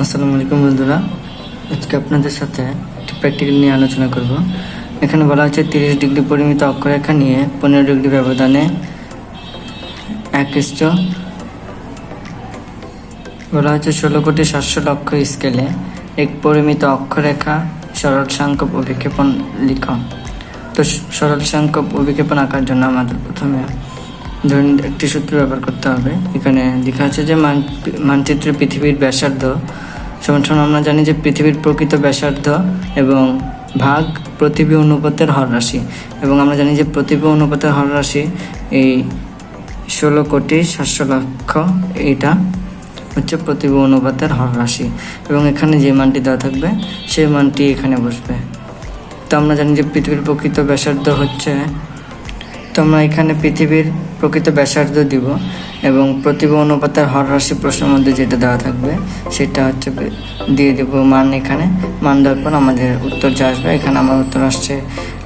আসসালামু আলাইকুম বন্ধুরা। আজকে আপনাদের সাথে একটি প্র্যাকটিক্যাল নিয়ে আলোচনা করব। এখানে বলা হচ্ছে তিরিশ ডিগ্রি পরিমিত অক্ষরেখা নিয়ে পনেরো ডিগ্রি ব্যবধানে এক বলা হচ্ছে ষোলো কোটি সাতশো লক্ষ স্কেলে এক পরিমিত অক্ষরেখা সরল সংখ্যক অভিক্ষেপণ লিখ তো সরল সংখ্যক অভিক্ষেপণ আঁকার জন্য আমাদের প্রথমে ধরুন একটি সূত্র ব্যবহার করতে হবে। এখানে লেখা আছে যে মান মানচিত্রে পৃথিবীর ব্যাসার্ধ। সমান সমান আমরা জানি যে পৃথিবীর প্রকৃত ব্যাসার্ধ এবং ভাগ প্রতিবি অনুপাতের হর রাশি। এবং আমরা জানি যে প্রতিবি অনুপাতের হর রাশি এই ষোলো কোটি সাতশো লক্ষ এইটা হচ্ছে প্রতিবি অনুপাতের হর রাশি। এবং এখানে যে মানটি দেওয়া থাকবে, সেই মানটি এখানে বসবে। তো আমরা জানি যে পৃথিবীর প্রকৃত ব্যাসার্ধ হচ্ছে তো আমরা এখানে পৃথিবীর প্রকৃত ব্যাসার্ধ দিব এবং প্রতিভা অনুপাতের হর রাশি প্রশ্নের মধ্যে যেটা দেওয়া থাকবে, সেটা হচ্ছে দিয়ে দেবো মান এখানে। মান দেওয়ার আমাদের উত্তর যা আসবে, এখানে আমার উত্তর আসছে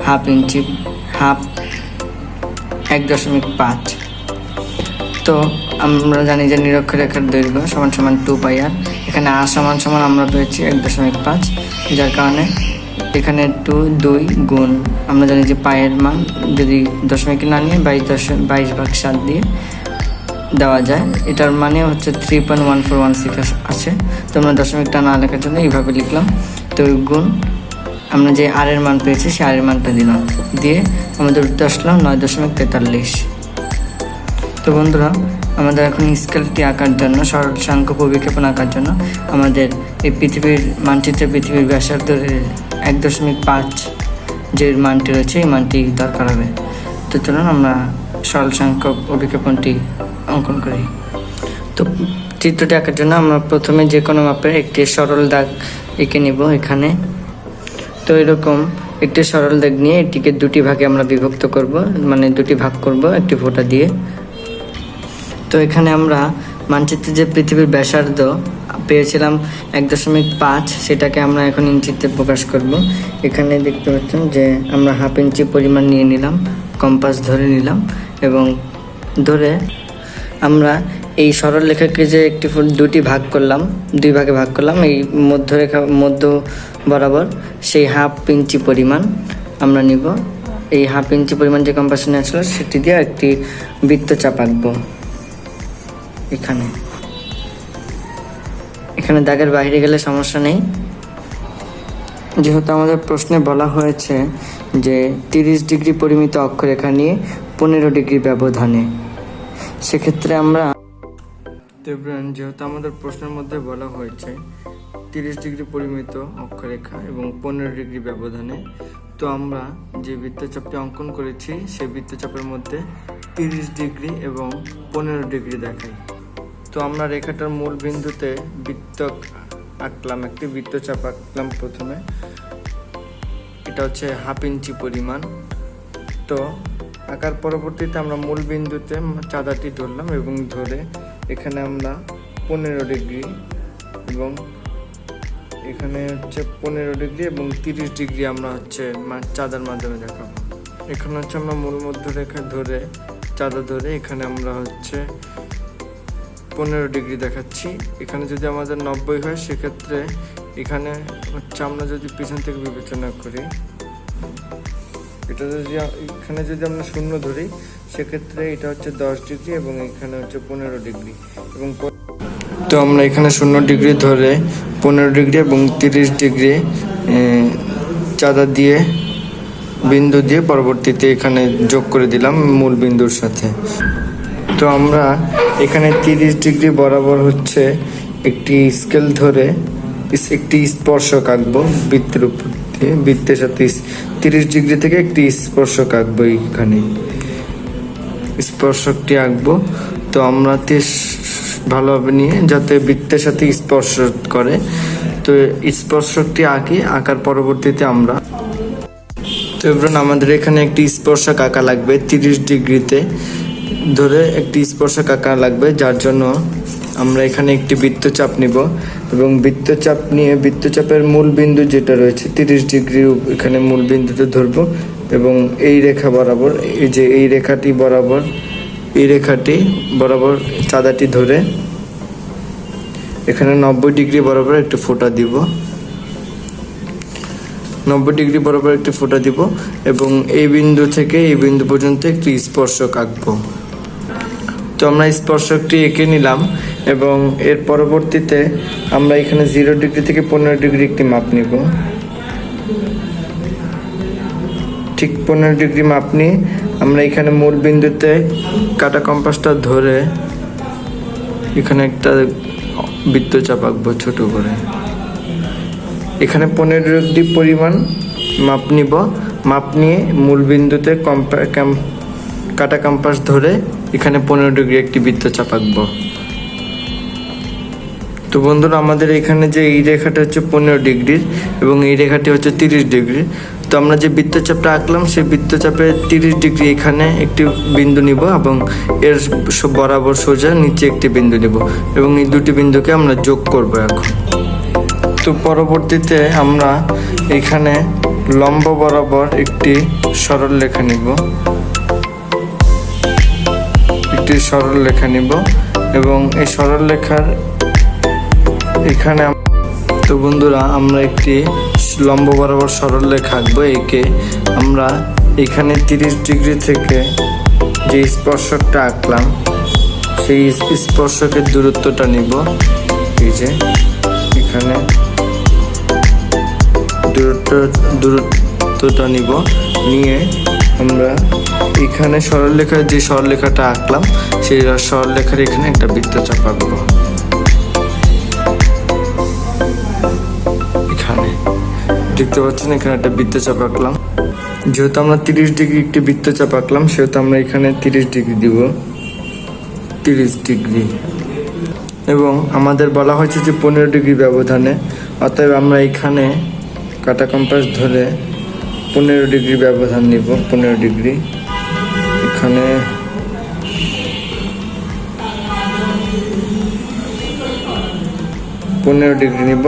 হাফ ইঞ্চি, হাফ এক দশমিক পাঁচ। তো আমরা জানি যে নিরক্ষরেখার দৈর্ঘ্য সমান সমান টু পাই আর। এখানে আর সমান সমান আমরা পেয়েছি এক দশমিক পাঁচ, যার কারণে এখানে টু দুই গুণ। আমরা জানি যে পায়ের মান যদি দশমিক না নিয়ে বাইশ দশ বাইশ ভাগ সাত দিয়ে দেওয়া যায়, এটার মানে হচ্ছে three point one four one six আছে। তো আমরা দশমিকটা না লেখার জন্য এইভাবে লিখলাম। তো গুণ আমরা যে আর এর মান পেয়েছি, সেই আর এর মানটা দিলাম। দিয়ে আমাদের উত্তর আসলাম নয় দশমিক তেতাল্লিশ। তো বন্ধুরা, আমাদের এখন স্কেলটি আঁকার জন্য, সরল সংখ্যক অভিক্ষেপণ আঁকার জন্য আমাদের এই পৃথিবীর মানচিত্রে পৃথিবীর ব্যাসার্ধের এক দশমিক পাঁচ যে মানটি রয়েছে, এই মানটি দরকার হবে। তো চলুন আমরা সরল সংখ্যক অভিক্ষেপণটি অঙ্কন করি। তো চিত্রটি আঁকার জন্য আমরা প্রথমে যে কোনো মাপের একটি সরল দাগ এঁকে নিব এখানে। তো এরকম একটি সরল দাগ নিয়ে এটিকে দুটি ভাগে আমরা বিভক্ত করব মানে দুটি ভাগ করব, একটি ফোঁটা দিয়ে। তো এখানে আমরা মানচিত্রে যে পৃথিবীর ব্যাসার্ধ পেয়েছিলাম এক দশমিক পাঁচ, সেটাকে আমরা এখন ইঞ্চিতে প্রকাশ করব। এখানে দেখতে পাচ্ছেন যে আমরা হাফ ইঞ্চি পরিমাণ নিয়ে নিলাম, কম্পাস ধরে নিলাম এবং ধরে আমরা এই সরল রেখাকে যে একটি ফুট দুটি ভাগ করলাম, দুই ভাগে ভাগ করলাম, এই মধ্যরেখা, মধ্য বরাবর সেই হাফ ইঞ্চি পরিমাণ আমরা নিব। এই হাফ ইঞ্চি পরিমাণ যে কম্পাস নিয়ে আসলো, সেটি দিয়ে একটি বৃত্তচাপ আঁকবো। এখানে। এখানে দাগের বাইরে গেলে সমস্যা নেই। যেহেতু আমাদের প্রশ্নে বলা হয়েছে যে তিরিশ ডিগ্রি পরিমিত অক্ষরেখা নিয়ে পনেরো ডিগ্রি ব্যবধানে। সেক্ষেত্রে আমরা যেহেতু আমাদের প্রশ্নের মধ্যে বলা হয়েছে তিরিশ ডিগ্রি পরিমিত অক্ষরেখা এবং পনেরো ডিগ্রি ব্যবধানে, তো আমরা যে বৃত্তচাপটি অঙ্কন করেছি, সেই বৃত্তচাপের মধ্যে তিরিশ ডিগ্রি এবং পনেরো ডিগ্রি দেখাই। তো আমরা রেখাটার মূল বিন্দুতে বৃত্ত আঁকলাম, একটি বৃত্তচাপ আঁকলাম প্রথমে। এটা হচ্ছে হাফ ইঞ্চি পরিমাণ। তো আঁকার পরবর্তীতে আমরা মূল বিন্দুতে চাঁদাটি ধরলাম এবং ধরে এখানে আমরা পনেরো ডিগ্রি এবং এখানে হচ্ছে পনেরো ডিগ্রি এবং তিরিশ ডিগ্রি আমরা হচ্ছে চাঁদার মাধ্যমে দেখাবো। এখানে হচ্ছে আমরা মূল মধ্যরেখা ধরে, চাঁদা ধরে এখানে আমরা হচ্ছে পনেরো ডিগ্রি দেখাচ্ছি। এখানে যদি আমাদের নব্বই হয়, সেক্ষেত্রে এখানে হচ্ছে আমরা যদি পিছন থেকে বিবেচনা করি, এটা যদি এখানে যদি আমরা শূন্য ধরি, সেক্ষেত্রে এটা হচ্ছে দশ ডিগ্রি এবং এখানে হচ্ছে পনেরো ডিগ্রি এবং তো আমরা এখানে শূন্য ডিগ্রি ধরে পনেরো ডিগ্রি এবং তিরিশ ডিগ্রি চাঁদা দিয়ে, বিন্দু দিয়ে পরবর্তীতে এখানে যোগ করে দিলাম মূল বিন্দুর সাথে। তো আমরা এখানে তিরিশ ডিগ্রি বরাবর হচ্ছে একটি স্কেল ধরে একটি স্পর্শক আঁকবো, বৃত্তের উপর দিয়ে, বৃত্তের সাথে তিরিশ ডিগ্রি থেকে একটি স্পর্শক আঁকবো এইখানে। স্পর্শকটি আঁকবো, তো আমরা ভালোভাবে নিয়ে, যাতে বৃত্তের সাথে স্পর্শ করে, তো স্পর্শকটি আঁকি, আঁকার পরবর্তীতে আমরা, তো এবার আমাদের এখানে একটি স্পর্শক আঁকা লাগবে তিরিশ ডিগ্রিতে। ধরে একটি স্পর্শক আঁকা লাগবে, যার জন্য আমরা এখানে একটি বৃত্তচাপ নিব এবং বৃত্তচাপ নিয়ে বৃত্তচাপের মূল বিন্দু যেটা রয়েছে, তিরিশ ডিগ্রি এখানে মূল বিন্দুতে ধরবো এবং এই রেখা বরাবর, এই যে এই রেখাটি বরাবর, এই রেখাটি বরাবর চাঁদাটি ধরে এখানে নব্বই ডিগ্রি বরাবর একটু ফোঁটা দিব। নব্বই ডিগ্রি বরাবর একটি ফোঁটা দিব এবং এই বিন্দু থেকে এই বিন্দু পর্যন্ত একটি স্পর্শক আঁকবো। তো আমরা স্পর্শকটি এঁকে নিলাম এবং এর পরবর্তীতে আমরা এখানে জিরো ডিগ্রি থেকে পনেরো ডিগ্রি একটি মাপ নিব। ঠিক পনেরো ডিগ্রি মাপ নিয়ে আমরা এখানে মূল বিন্দুতে কাটা কম্পাসটা ধরে এখানে একটা বৃত্তচাপ আঁকবো ছোট করে। এখানে পনেরো ডিগ্রি পরিমাণ মাপ নিব। মাপ নিয়ে মূল বিন্দুতে কম্পা কাটা কম্পাস ধরে এখানে পনেরো ডিগ্রি একটি বৃত্তচাপ আঁকবো তো বন্ধুরা, আমাদের এখানে যে এই রেখাটা হচ্ছে পনেরো ডিগ্রির এবং এই রেখাটি হচ্ছে তিরিশ ডিগ্রি। তো আমরা যে বৃত্তচাপটা আঁকলাম, সেই বৃত্তচাপে তিরিশ ডিগ্রি এখানে একটি বিন্দু নিব এবং এর বরাবর সোজা নিচে একটি বিন্দু নিব এবং এই দুটি বিন্দুকে আমরা যোগ করব এখন। তো পরবর্তীতে আমরা এখানে লম্ব বরাবর একটি সরল রেখা নিব। একটি সরল লেখা নিব এবং এই সরল লেখার এখানে তো বন্ধুরা, আমরা একটি লম্ব বরাবর সরল লেখা আঁকবো। একে আমরা এখানে তিরিশ ডিগ্রি থেকে যে স্পর্শকটা আঁকলাম, সেই স্পর্শকের দূরত্বটা নিব। এই যে, এখানে দূরত্ব দূরত্বটা নিব। নিয়ে আমরা এখানে সরলরেখার যে সরলরেখাটা আঁকলাম, সেই সরলরেখার এখানে একটা বৃত্তচাপ আঁকবো। এখানে। দেখতে পাচ্ছেন, এখানে একটা বৃত্ত বৃত্তচাপ আঁকলাম। যেহেতু আমরা তিরিশ ডিগ্রি একটি বৃত্তচাপ আঁকলাম, সেহেতু আমরা এখানে তিরিশ ডিগ্রি দিব। তিরিশ ডিগ্রি। এবং আমাদের বলা হয়েছে যে পনেরো ডিগ্রি ব্যবধানে, অতএব আমরা এখানে কাটা কম্পাস ধরে পনেরো ডিগ্রি ব্যবধান নিব, পনেরো ডিগ্রি। এখানে পনেরো ডিগ্রি নিব।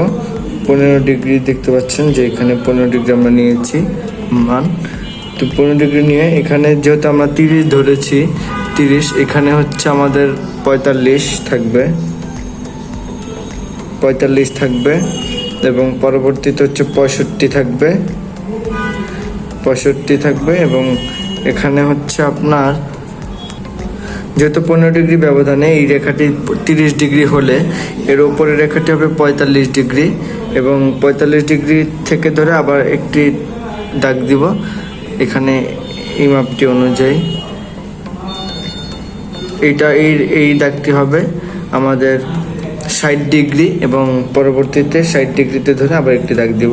পনেরো ডিগ্রি দেখতে পাচ্ছেন যে এখানে পনেরো ডিগ্রি আমরা নিয়েছি, মান। তো পনেরো ডিগ্রি নিয়ে এখানে যেহেতু আমরা তিরিশ ধরেছি, তিরিশ, এখানে হচ্ছে আমাদের পঁয়তাল্লিশ থাকবে। পঁয়তাল্লিশ থাকবে এবং পরবর্তীতে হচ্ছে পঁয়ষট্টি থাকবে। পঁয়ষট্টি থাকবে এবং এখানে হচ্ছে আপনার যেহেতু পনেরো ডিগ্রি ব্যবধানে এই রেখাটি তিরিশ ডিগ্রি হলে এর উপরের রেখাটি হবে পঁয়তাল্লিশ ডিগ্রি এবং পঁয়তাল্লিশ ডিগ্রি থেকে ধরে আবার একটি দাগ দিব। এখানে এই মাপটি অনুযায়ী এইটা এই এই দাগটি হবে আমাদের ষাট ডিগ্রি এবং পরবর্তীতে ষাট ডিগ্রিতে ধরে আবার একটি দাগ দিব,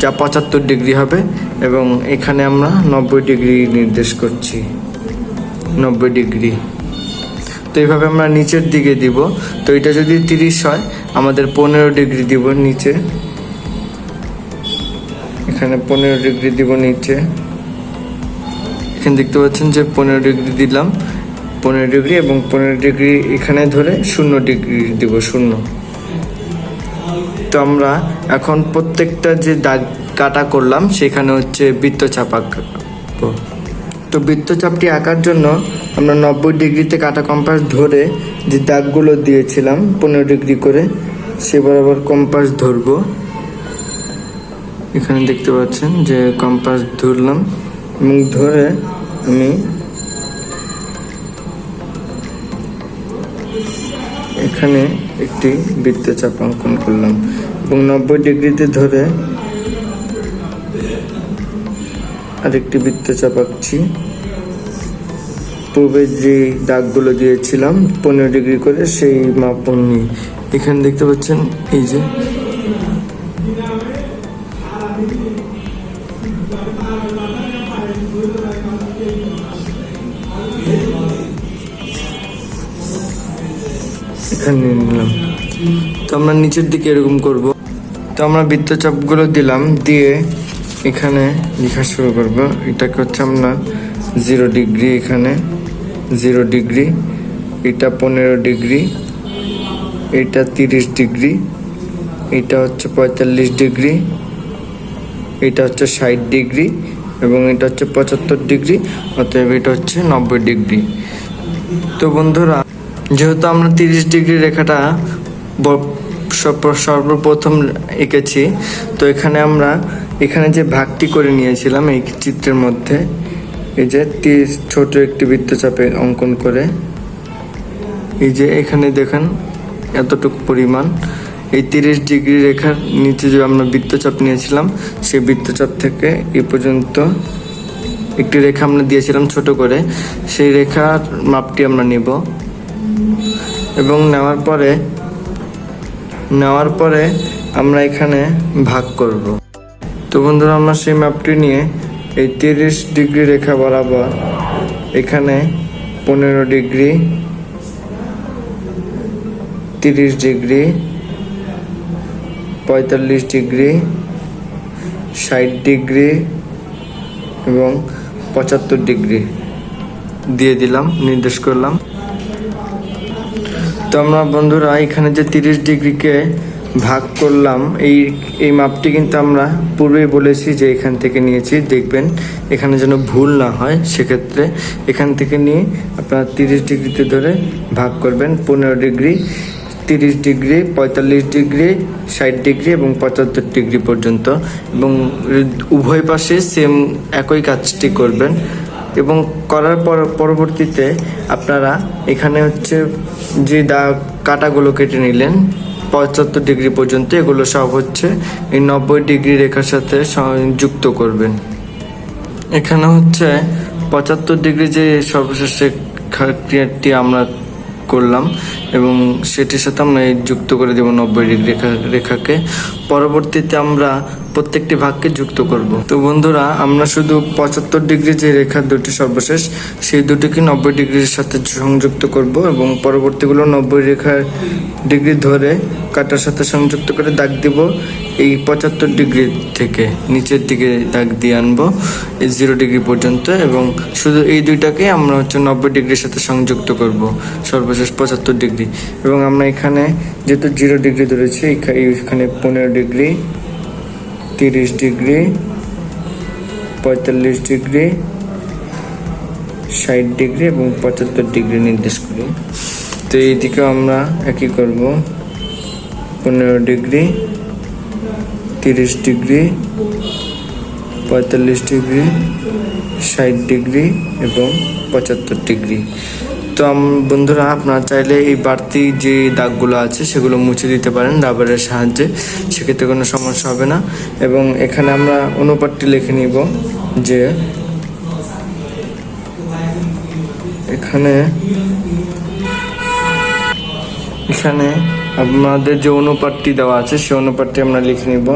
যা পঁচাত্তর ডিগ্রি হবে এবং এখানে আমরা নব্বই ডিগ্রি নির্দেশ করছি। নব্বই ডিগ্রি। তো এইভাবে আমরা নিচের দিকে দিব। তো এটা যদি তিরিশ হয়, আমাদের পনেরো ডিগ্রি দিব নিচে। এখানে পনেরো ডিগ্রি দিব নিচে। এখানে দেখতে পাচ্ছেন যে পনেরো ডিগ্রি দিলাম। পনেরো ডিগ্রি এবং পনেরো ডিগ্রি এখানে ধরে শূন্য ডিগ্রি দিব, শূন্য। তো আমরা এখন প্রত্যেকটা যে দাগ কাটা করলাম, সেখানে হচ্ছে বৃত্তচাপ আঁকবো। তো বৃত্তচাপটি আঁকার জন্য আমরা নব্বই ডিগ্রিতে কাটা কম্পাস ধরে যে দাগগুলো দিয়েছিলাম, পনেরো ডিগ্রি করে, সে বরাবর কম্পাস ধরবো। এখানে দেখতে পাচ্ছেন যে কম্পাস ধরলাম এবং ধরে আমি এখানে একটি বৃত্তচাপ অঙ্কন করলাম এবং নব্বই ডিগ্রিতে ধরে আরেকটি বৃত্তচাপ আঁকছি। পূর্বে যে দাগগুলো দিয়েছিলাম, পনেরো ডিগ্রি করে সেই মাপ নিয়ে। এখানে দেখতে পাচ্ছেন, এই যে এখানে নিয়ে নিলাম। তো আমরা নিচের দিকে এরকম করব। তো আমরা বৃত্তচাপগুলো দিলাম, দিয়ে এখানে লেখা শুরু করব। এটাকে হচ্ছে আমরা জিরো ডিগ্রি এখানে জিরো ডিগ্রি এটা পনেরো ডিগ্রি এটা তিরিশ ডিগ্রি এটা হচ্ছে পঁয়তাল্লিশ ডিগ্রি এটা হচ্ছে ষাট ডিগ্রি এবং এটা হচ্ছে পঁচাত্তর ডিগ্রি অতএব এটা হচ্ছে নব্বই ডিগ্রি তো বন্ধুরা যেহেতু আমরা তিরিশ ডিগ্রি রেখাটা সর্বপ্রথম এঁকেছি, তো এখানে আমরা এখানে যে ভাগটি করে নিয়েছিলাম এই চিত্রের মধ্যে, এই যে তীর ছোট একটি বৃত্তচাপে অঙ্কন করে, এই যে এখানে দেখেন এতটুকু পরিমাণ, এই তিরিশ ডিগ্রি রেখার নিচে যে আমরা বৃত্তচাপ নিয়েছিলাম, সেই বৃত্তচাপ থেকে এ পর্যন্ত একটি রেখা আমরা দিয়েছিলাম ছোট করে, সেই রেখার মাপটি আমরা নিব। এবং নেওয়ার পরে নেওয়ার পরে আমরা এখানে ভাগ করব। তো বন্ধুরা, আমরা সেই মাপটি নিয়ে এই তিরিশ ডিগ্রি রেখা বরাবর এখানে পনেরো ডিগ্রি, তিরিশ ডিগ্রি, পঁয়তাল্লিশ ডিগ্রি, ষাট ডিগ্রি এবং পঁচাত্তর ডিগ্রি দিয়ে দিলাম, নির্দেশ করলাম। তো আমরা বন্ধুরা, এখানে যে তিরিশ ডিগ্রিকে ভাগ করলাম, এই এই মাপটি কিন্তু আমরা পূর্বেই বলেছি যে এখান থেকে নিয়েছি। দেখবেন, এখানে যেন ভুল না হয়, সেক্ষেত্রে এখান থেকে নিয়ে আপনারা তিরিশ ডিগ্রিতে ধরে ভাগ করবেন। পনেরো ডিগ্রি, তিরিশ ডিগ্রি, পঁয়তাল্লিশ ডিগ্রি, ষাট ডিগ্রি এবং পঁচাত্তর ডিগ্রি পর্যন্ত। এবং উভয় পাশে সেম একই কাজটি করবেন। এবং করার পর, পরবর্তীতে আপনারা এখানে হচ্ছে যে দাগ কাটাগুলো কেটে নিলেন, পঁচাত্তর ডিগ্রি পর্যন্ত এগুলো সব হচ্ছে এই নব্বই ডিগ্রি রেখার সাথে যুক্ত করবেন। এখানে হচ্ছে পঁচাত্তর ডিগ্রি যে সর্বশেষ ক্রিয়াটি আমরা করলাম এবং সেটির সাথে আমরা যুক্ত করে দেবো নব্বই ডিগ্রি রেখা, রেখাকে। পরবর্তীতে আমরা প্রত্যেকটি ভাগকে যুক্ত করব। তো বন্ধুরা, আমরা শুধু পঁচাত্তর ডিগ্রি যে রেখা দুটি সর্বশেষ, সেই দুটিকে নব্বই ডিগ্রির সাথে সংযুক্ত করব এবং পরবর্তীগুলো নব্বই রেখার ডিগ্রি ধরে কাটার সাথে সংযুক্ত করে দাগ দিব। এই পঁচাত্তর ডিগ্রি থেকে নিচের দিকে দাগ দিয়ে আনব, এই জিরো ডিগ্রি পর্যন্ত এবং শুধু এই দুইটাকে আমরা হচ্ছে নব্বই ডিগ্রির সাথে সংযুক্ত করব, সর্বশেষ পঁচাত্তর ডিগ্রি। এবং আমরা এখানে যেহেতু জিরো ডিগ্রি ধরেছি এখানে পনেরো ডিগ্রি তিরিশ ডিগ্রি, পঁয়তাল্লিশ ডিগ্রি, ষাট ডিগ্রি এবং পঁচাত্তর ডিগ্রি নির্দেশ করি। তো এইদিকেও আমরা একই করব। পনেরো ডিগ্রি, তিরিশ ডিগ্রি, পঁয়তাল্লিশ ডিগ্রি, ষাট ডিগ্রি এবং পঁচাত্তর ডিগ্রি। তো বন্ধুরা, আপনারা চাইলে এই বাড়তি যে দাগগুলো আছে, সেগুলো মুছে দিতে পারেন রাবারের সাহায্যে। সেক্ষেত্রে কোনো সমস্যা হবে না। এবং এখানে আমরা অনুপাতটি লিখে নিব যে এখানে এখানে আপনাদের যে অনুপাতটি দেওয়া আছে সেই অনুপাতটি আমরা লিখে নিব।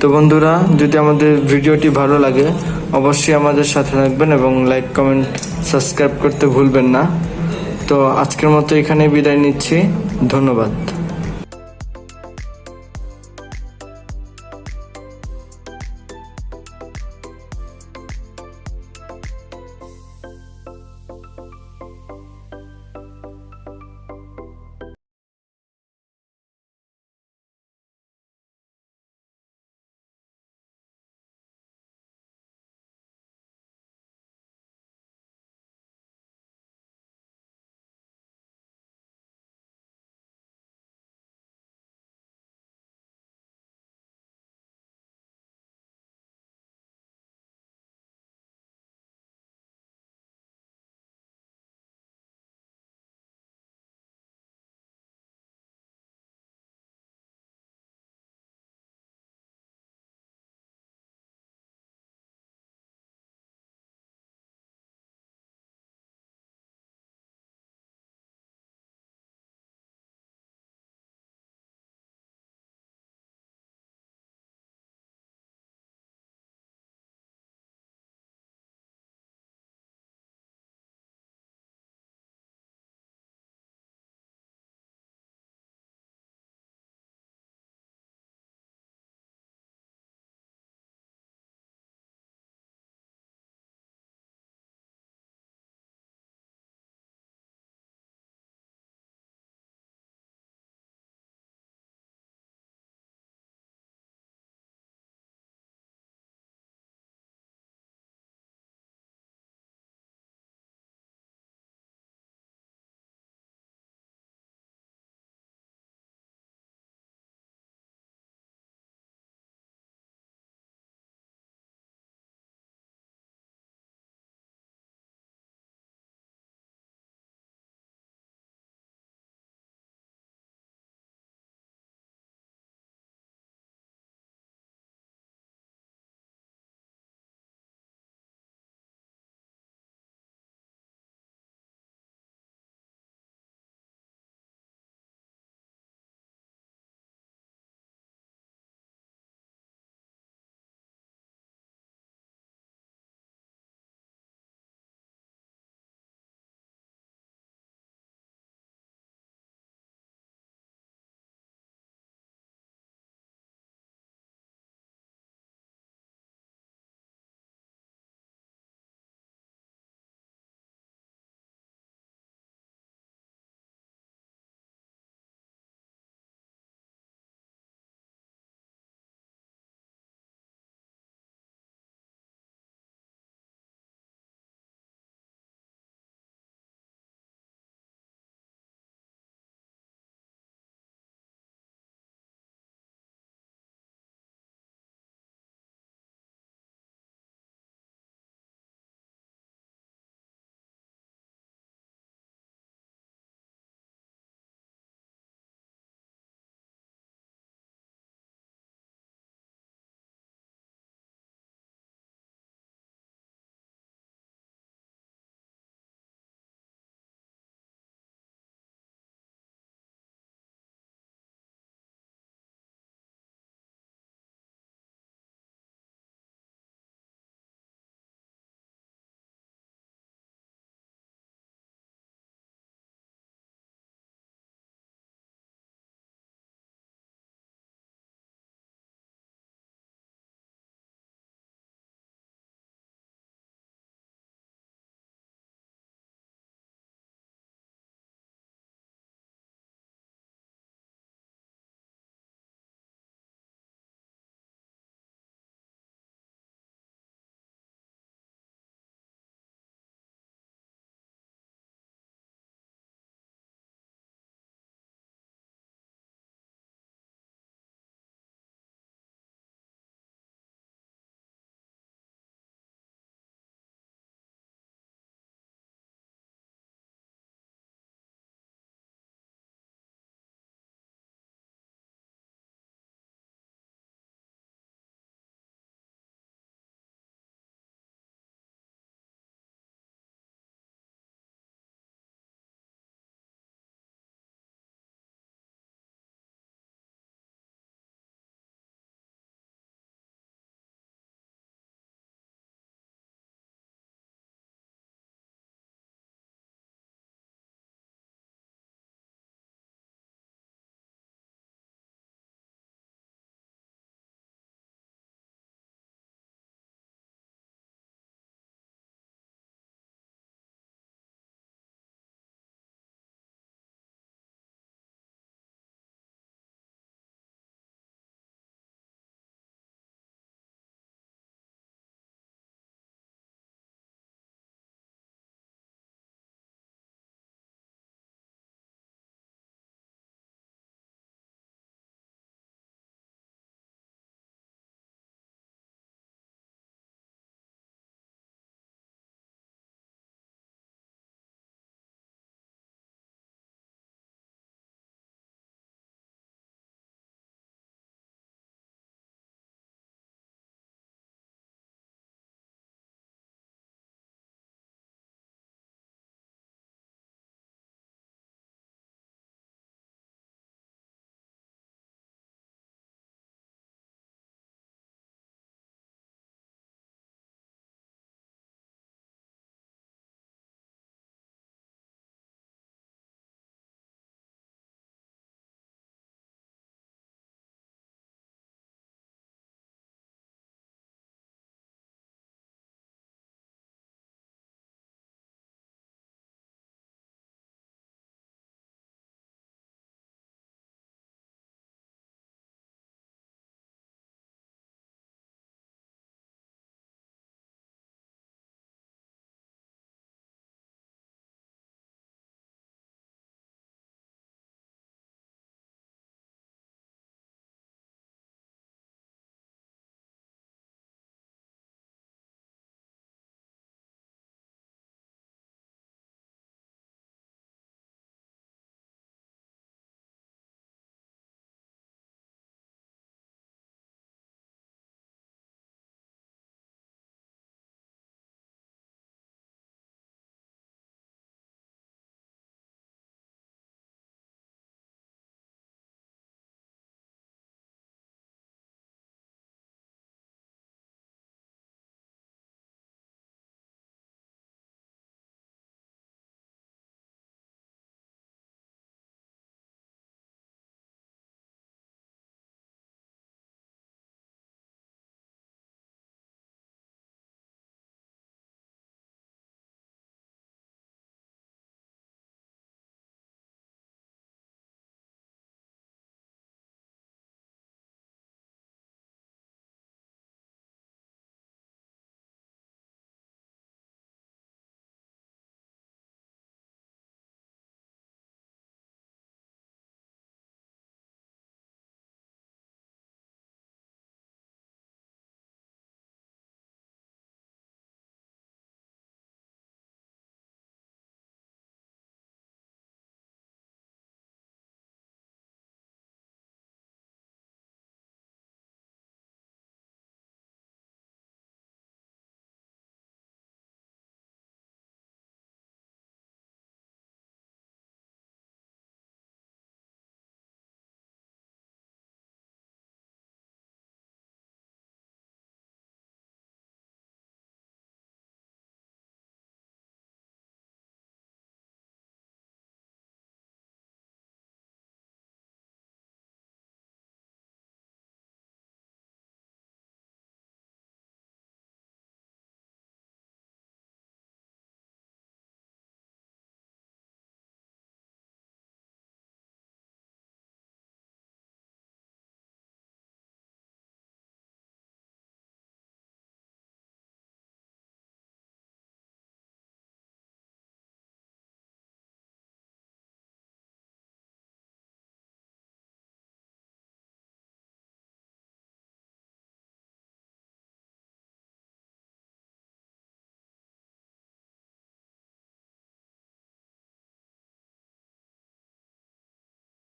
তো বন্ধুরা, যদি আমাদের ভিডিওটি ভালো লাগে, অবশ্যই আমাদের সাথে থাকবেন এবং লাইক, কমেন্ট, সাবস্ক্রাইব করতে ভুলবেন না। তো আজকের মতো এখানে বিদায় নিচ্ছি। ধন্যবাদ।